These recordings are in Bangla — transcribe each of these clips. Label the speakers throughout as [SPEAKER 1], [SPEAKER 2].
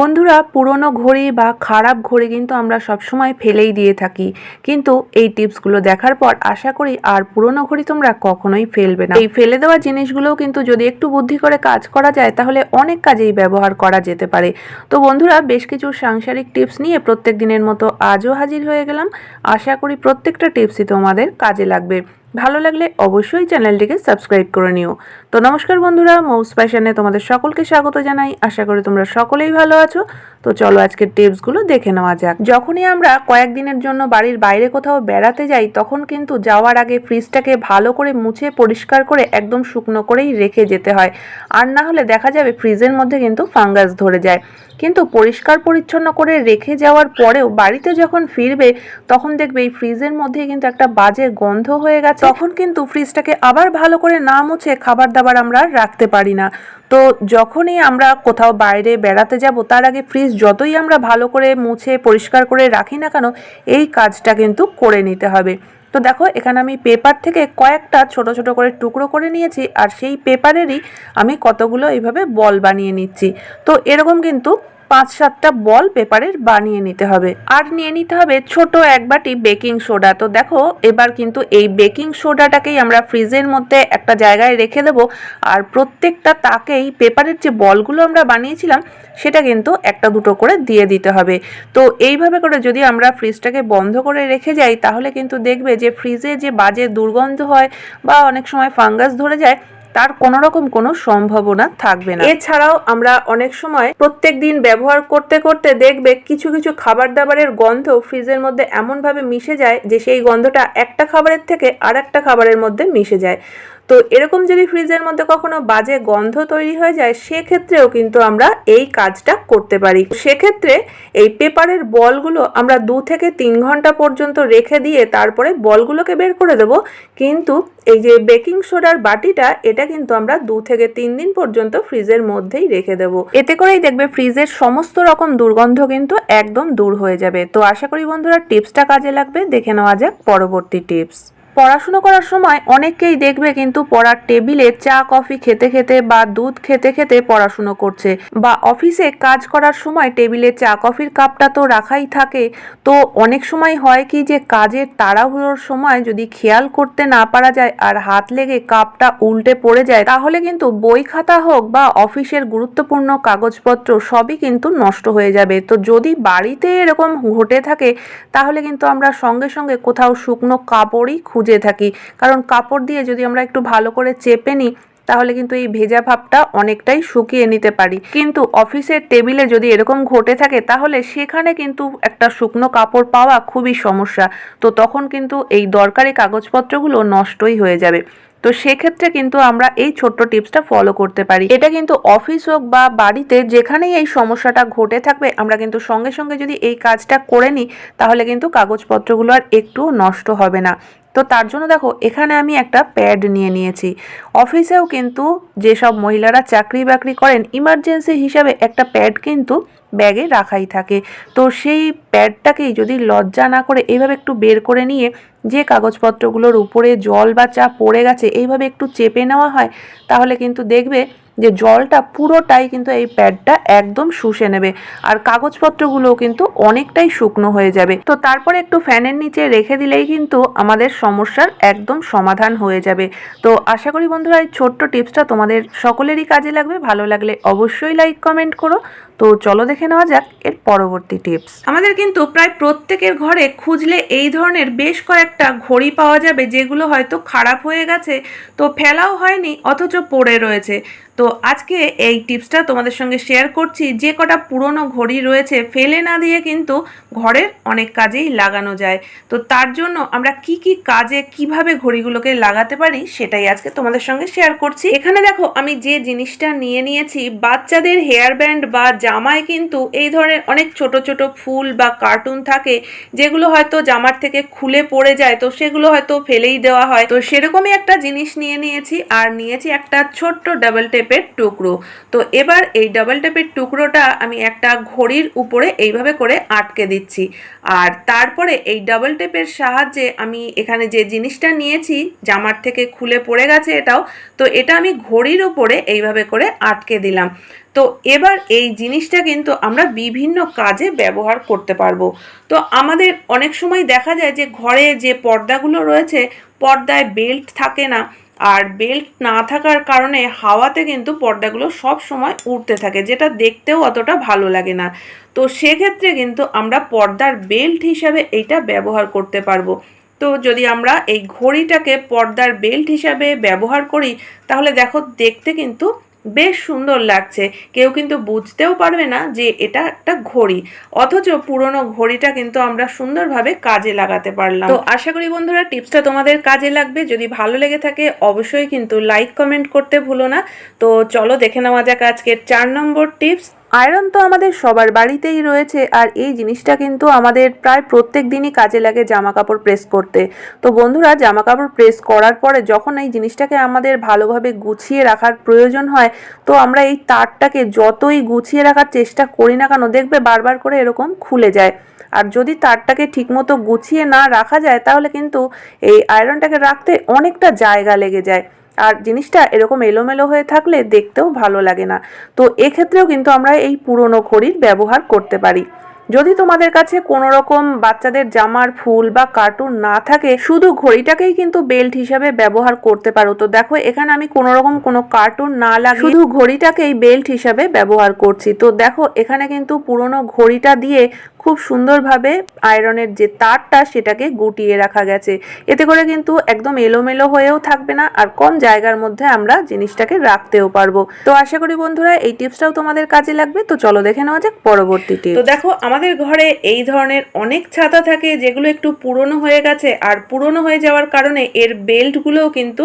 [SPEAKER 1] বন্ধুরা, পুরনো ঘড়ি বা খারাপ ঘড়ি কিন্তু আমরা সবসময় ফেলেই দিয়ে থাকি। কিন্তু এই টিপসগুলো দেখার পর আশা করি আর পুরনো ঘড়ি তোমরা কখনোই ফেলবে না। এই ফেলে দেওয়া জিনিসগুলোও কিন্তু যদি একটু বুদ্ধি করে কাজ করা যায়, তাহলে অনেক কাজেই ব্যবহার করা যেতে পারে। তো বন্ধুরা, বেশ কিছু সাংসারিক টিপস নিয়ে প্রত্যেক দিনের মতো আজও হাজির হয়ে গেলাম। আশা করি প্রত্যেকটা টিপসই তোমাদের কাজে লাগবে। ভালো লাগলে অবশ্যই চ্যানেলটিকে সাবস্ক্রাইব করে নিও। তো নমস্কার বন্ধুরা, মৌস প্যাশনে তোমাদের সকলকে স্বাগত জানাই। আশা করি তোমরা সকলেই ভালো আছো। তো চলো আজকের টিপসগুলো দেখে নেওয়া যাক। যখনই আমরা কয়েকদিনের জন্য বাড়ির বাইরে কোথাও বেড়াতে যাই, তখন কিন্তু যাওয়ার আগে ফ্রিজটাকে ভালো করে মুছে পরিষ্কার করে একদম শুকনো করেই রেখে যেতে হয়। আর না হলে দেখা যাবে ফ্রিজের মধ্যে কিন্তু ফাঙ্গাস ধরে যায়। কিন্তু পরিষ্কার পরিচ্ছন্ন করে রেখে যাওয়ার পরেও বাড়িতে যখন ফিরবে, তখন দেখবে এই ফ্রিজের মধ্যে কিন্তু একটা বাজে গন্ধ হয়ে গেছে। তখন কিন্তু ফ্রিজটাকে আবার ভালো করে না মুছে খাবার দাবার আমরা রাখতে পারি না। তো যখনই আমরা কোথাও বাইরে বেড়াতে যাব, তার আগে ফ্রিজ যতই আমরা ভালো করে মুছে, পরিষ্কার করে রাখি না কেন, এই কাজটা কিন্তু করে নিতে হবে। তো দেখো, এখানে আমি পেপার থেকে কয়েকটা ছোট ছোট করে টুকরো করে নিয়েছি, আর সেই পেপারেরই আমি কতগুলো এইভাবে বল বানিয়ে নিচ্ছি। তো এরকম কিন্তু পাঁচ সাতটা বল পেপারের বানিয়ে নিতে হবে। আর নিয়ে নিতে হবে ছোট এক বাটি বেকিং সোডা। তো দেখো, এবার কিন্তু এই বেকিং সোডাটাকেই আমরা ফ্রিজের মধ্যে একটা জায়গায় রেখে দেবো। আর প্রত্যেকটা তাকেই পেপারের যে বলগুলো আমরা বানিয়েছিলাম, সেটা কিন্তু একটা দুটো করে দিয়ে দিতে হবে। তো এইভাবে করে যদি আমরা ফ্রিজটাকে বন্ধ করে রেখে যাই, তাহলে কিন্তু দেখবে যে ফ্রিজে যে বাজে দুর্গন্ধ হয় বা অনেক সময় ফাঙ্গাস ধরে যায় তার কোনো রকম কোনো সম্ভাবনা থাকবে না। এছাড়াও আমরা অনেক সময় প্রত্যেক দিন ব্যবহার করতে করতে দেখবে কিছু কিছু খাবার দাবারের গন্ধ ফ্রিজের মধ্যে এমনভাবে মিশে যায় যে সেই গন্ধটা একটা খাবারের থেকে আর একটা খাবারের মধ্যে মিশে যায়। তো এরকম যদি ফ্রিজের মধ্যে কখনো বাজে গন্ধ তৈরি হয়ে যায়, সেক্ষেত্রেও কিন্তু আমরা এই কাজটা করতে পারি। সেক্ষেত্রে এই পেপারের বলগুলো আমরা দু থেকে তিন ঘণ্টা পর্যন্ত রেখে দিয়ে তারপরে বলগুলোকে বের করে দেব। কিন্তু এই যে বেকিং সোডার বাটিটা, এটা কিন্তু আমরা দু থেকে তিন দিন পর্যন্ত ফ্রিজের মধ্যেই রেখে দেব। এতে করেই দেখবে ফ্রিজের সমস্ত রকম দুর্গন্ধ কিন্তু একদম দূর হয়ে যাবে। তো আশা করি বন্ধুরা, টিপসটা কাজে লাগবে। দেখে নেওয়া যাক পরবর্তী টিপস। পড়াশুনো করার সময় অনেককেই দেখবে কিন্তু পড়ার টেবিলে চা, কফি খেতে খেতে বা দুধ খেতে খেতে পড়াশুনো করছে বা অফিসে কাজ করার সময় টেবিলে চা, কফির কাপটা তো রাখাই থাকে। তো অনেক সময় হয় কি যে কাজের তাড়াহুড়োর সময় যদি খেয়াল করতে না পারা যায় আর হাত লেগে কাপটা উল্টে পড়ে যায়, তাহলে কিন্তু বই খাতা হোক বা অফিসের গুরুত্বপূর্ণ কাগজপত্র সবই কিন্তু নষ্ট হয়ে যাবে। তো যদি বাড়িতে এরকম ঘটে থাকে, তাহলে কিন্তু আমরা সঙ্গে সঙ্গে কোথাও শুকনো কাপড়ই খুঁজে থাকি। কারণ কাপড় দিয়ে যদি আমরা একটু ভালো করে চেপে নিই, তাহলে কিন্তু এই ভেজা ভাবটা অনেকটাই শুকিয়ে নিতে পারি। কিন্তু অফিসের টেবিলে যদি এরকম ঘটে থাকে, তাহলে সেখানে কিন্তু একটা শুকনো কাপড় পাওয়া খুবই সমস্যা। তো তখন কিন্তু এই দরকারি কাগজপত্রগুলো নষ্টই হয়ে যাবে। তো সেক্ষেত্রে কিন্তু আমরা এই ছোট্ট টিপসটা ফলো করতে পারি। এটা কিন্তু অফিস হোক বা বাড়িতে যেখানেই এই সমস্যাটা ঘটে থাকবে, আমরা কিন্তু সঙ্গে সঙ্গে যদি এই কাজটা করে নিই, তাহলে কিন্তু কাগজপত্রগুলো আর একটুও নষ্ট হবে না। তো তার জন্য দেখো, এখানে আমি একটা প্যাড নিয়ে নিয়েছি। অফিসেও কিন্তু যেসব মহিলারা চাকরি বাকরি করেন, ইমার্জেন্সি হিসাবে একটা প্যাড কিন্তু ব্যাগে রাখাই থাকে। তো সেই প্যাডটাকেই যদি লজ্জা না করে এইভাবে একটু বের করে নিয়ে যে কাগজপত্রগুলোর উপরে জল বা চা পড়ে গেছে, এইভাবে একটু চেপে নেওয়া হয়, তাহলে কিন্তু দেখবে যে জলটা পুরোটাই কিন্তু এই প্যাডটা একদম শুষে নেবে। আর কাগজপত্রগুলোও কিন্তু অনেকটাই শুকনো হয়ে যাবে। তো তারপরে একটু ফ্যানের নিচে রেখে দিলেই কিন্তু আমাদের সমস্যার একদম সমাধান হয়ে যাবে। তো আশা করি বন্ধুরা এই ছোট্ট টিপসটা তোমাদের সকলেরই কাজে লাগবে। ভালো লাগলে অবশ্যই লাইক কমেন্ট করো। তো চলো দেখে নেওয়া যাক এর পরবর্তী টিপস। আমাদের কিন্তু প্রায় প্রত্যেকের ঘরে খুঁজলে এই ধরনের বেশ কয়েকটা ঘড়ি পাওয়া যাবে যেগুলো হয়তো খারাপ হয়ে গেছে, তো ফেলাও হয়নি, অথচ পড়ে রয়েছে। তো আজকে এই টিপসটা তোমাদের সঙ্গে শেয়ার করছি, যে কটা পুরনো ঘড়ি রয়েছে ফেলে না দিয়ে কিন্তু ঘরের অনেক কাজেই লাগানো যায়। তো তার জন্য আমরা কি কি কাজে কীভাবে ঘড়িগুলোকে লাগাতে পারি সেটাই আজকে তোমাদের সঙ্গে শেয়ার করছি। এখানে দেখো, আমি যে জিনিসটা নিয়ে নিয়েছি, বাচ্চাদের হেয়ার ব্যান্ড বা জামায় কিন্তু এই ধরনের অনেক ছোট ছোট ফুল বা কার্টুন থাকে, যেগুলো হয়তো জামার থেকে খুলে পড়ে যায়, তো সেগুলো হয়তো ফেলেই দেওয়া হয়। তো সেরকমই একটা জিনিস নিয়ে নিয়েছি, আর নিয়েছি একটা ছোট্ট ডাবল টেপের টুকরো। তো এবার এই ডাবল টেপের টুকরোটা আমি একটা ঘড়ির উপরে এইভাবে করে আটকে দিচ্ছি। আর তারপরে এই ডাবল টেপের সাহায্যে আমি এখানে যে জিনিসটা নিয়েছি, জামার থেকে খুলে পড়ে গেছে এটাও, তো এটা আমি ঘড়ির উপরে এইভাবে করে আটকে দিলাম। তো এবার এই জিনিসটা কিন্তু আমরা বিভিন্ন কাজে ব্যবহার করতে পারব। তো আমাদের অনেক সময় দেখা যায় যে ঘরে যে পর্দাগুলো রয়েছে, পর্দায় বেল্ট থাকে না। আর বেল্ট না থাকার কারণে হাওয়াতে কিন্তু পর্দাগুলো সব সময় উড়তে থাকে, যেটা দেখতেও অতটা ভালো লাগে না। তো সেক্ষেত্রে কিন্তু আমরা পর্দার বেল্ট হিসাবে এইটা ব্যবহার করতে পারব। তো যদি আমরা এই ঘড়িটাকে পর্দার বেল্ট হিসাবে ব্যবহার করি, তাহলে দেখো দেখতে কিন্তু বেশ সুন্দর লাগছে। কেউ কিন্তু বুঝতেও পারবে না যে এটা একটা ঘড়ি। অথচ পুরনো ঘড়িটা কিন্তু আমরা সুন্দরভাবে কাজে লাগাতে পারলাম। তো আশা করি বন্ধুরা টিপসটা তোমাদের কাজে লাগবে। যদি ভালো লেগে থাকে অবশ্যই কিন্তু লাইক, কমেন্ট করতে ভুলো না। তো চলো দেখে নেওয়া যাক আজকের চার নম্বর টিপস। আয়রন তো আমাদের সবার বাড়িতেই রয়েছে আর এই জিনিসটা কিন্তু আমাদের প্রায় প্রত্যেক দিনই কাজে লাগে জামা কাপড় প্রেস করতে। তো বন্ধুরা জামা কাপড় প্রেস করার পরে যখন এই জিনিসটাকে আমাদের ভালোভাবে গুছিয়ে রাখার প্রয়োজন হয়, তো আমরা এই তারটাকে যতই গুছিয়ে রাখার চেষ্টা করি না কেন, দেখবে বারবার করে এরকম খুলে যায়। আর যদি তারটাকে ঠিকমতো গুছিয়ে না রাখা যায়, তাহলে কিন্তু এই আয়রনটাকে রাখতে অনেকটা জায়গা লেগে যায়। আর জিনিসটা এরকম এলোমেলো হয়ে থাকলে দেখতেও ভালো লাগে না। তো এক্ষেত্রেও কিন্তু আমরা এই পুরনো ঘড়ির ব্যবহার করতে পারি। যদি তোমাদের কাছে কোনো রকম বাচ্চাদের জামার ফুল বা কার্টুন না থাকে, শুধু ঘড়িটাকেই কিন্তু বেল্ট হিসাবে ব্যবহার করতে পারো। তো দেখো, এখানে আমি কোনো রকম কোনো কার্টুন না লাগে শুধু ঘড়িটাকেই বেল্ট হিসাবে ব্যবহার করছি। তো দেখো, এখানে কিন্তু পুরনো ঘড়িটা দিয়ে খুব সুন্দরভাবে আয়রনের যে তারটা সেটাকে গুটিয়ে রাখা গেছে। এতে করে কিন্তু একদম এলোমেলো হয়েও থাকবে না আর কম জায়গার মধ্যে আমরা জিনিসটাকে রাখতেও পারব। তো আশা করি বন্ধুরা এই টিপসটাও তোমাদের কাজে লাগবে। তো চলো দেখে নেওয়া যাক পরবর্তী টিপস। তো দেখো, আমাদের ঘরে এই ধরনের অনেক ছাতা থাকে যেগুলো একটু পুরনো হয়ে গেছে। আর পুরনো হয়ে যাওয়ার কারণে এর বেল্টগুলোও কিন্তু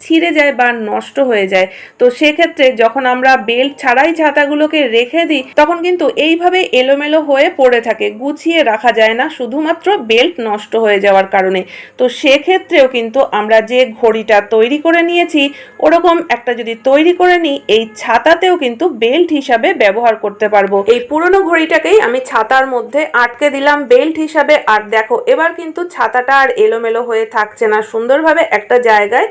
[SPEAKER 1] ছিঁড়ে যায় বা নষ্ট হয়ে যায়। তো সেক্ষেত্রে যখন আমরা বেল্ট ছাড়াই ছাতাগুলোকে রেখে দিই, তখন কিন্তু এইভাবে এলোমেলো হয়ে পড়ে থাকে, গুছিয়ে রাখা যায় না, শুধুমাত্র বেল্ট নষ্ট হয়ে যাওয়ার কারণে। তো সেক্ষেত্রেও কিন্তু আমরা যে ঘড়িটা তৈরি করে নিয়েছি, ওরকম একটা যদি তৈরি করে নিই, এই ছাতাতেও কিন্তু বেল্ট হিসাবে ব্যবহার করতে পারব। এই পুরনো ঘড়িটাকেই আমি ছাতার মধ্যে আটকে দিলাম বেল্ট হিসাবে। আর দেখো, এবার কিন্তু ছাতাটা আর এলোমেলো হয়ে থাকছে না। সুন্দরভাবে একটা জায়গায়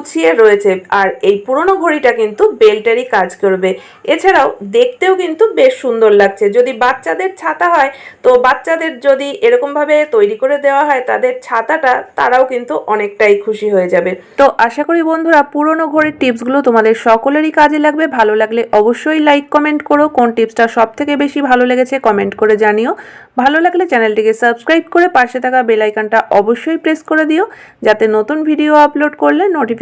[SPEAKER 1] গুছিয়ে রয়েছে। আর এই পুরনো ঘড়িটা কিন্তু বেল্টেরই কাজ করবে। এছাড়াও দেখতেও কিন্তু বেশ সুন্দর লাগছে। যদি বাচ্চাদের ছাতা হয়, তো বাচ্চাদের যদি এরকমভাবে তৈরি করে দেওয়া হয়, তাদের ছাতাটা তারাও কিন্তু অনেকটাই খুশি হয়ে যাবে। তো আশা করি বন্ধুরা, পুরনো ঘড়ির টিপসগুলো তোমাদের সকলেরই কাজে লাগবে। ভালো লাগলে অবশ্যই লাইক, কমেন্ট করো। কোন টিপসটা সব থেকে বেশি ভালো লেগেছে কমেন্ট করে জানিও। ভালো লাগলে চ্যানেলটিকে সাবস্ক্রাইব করে পাশে থাকা বেলাইকানটা অবশ্যই প্রেস করে দিও, যাতে নতুন ভিডিও আপলোড করলে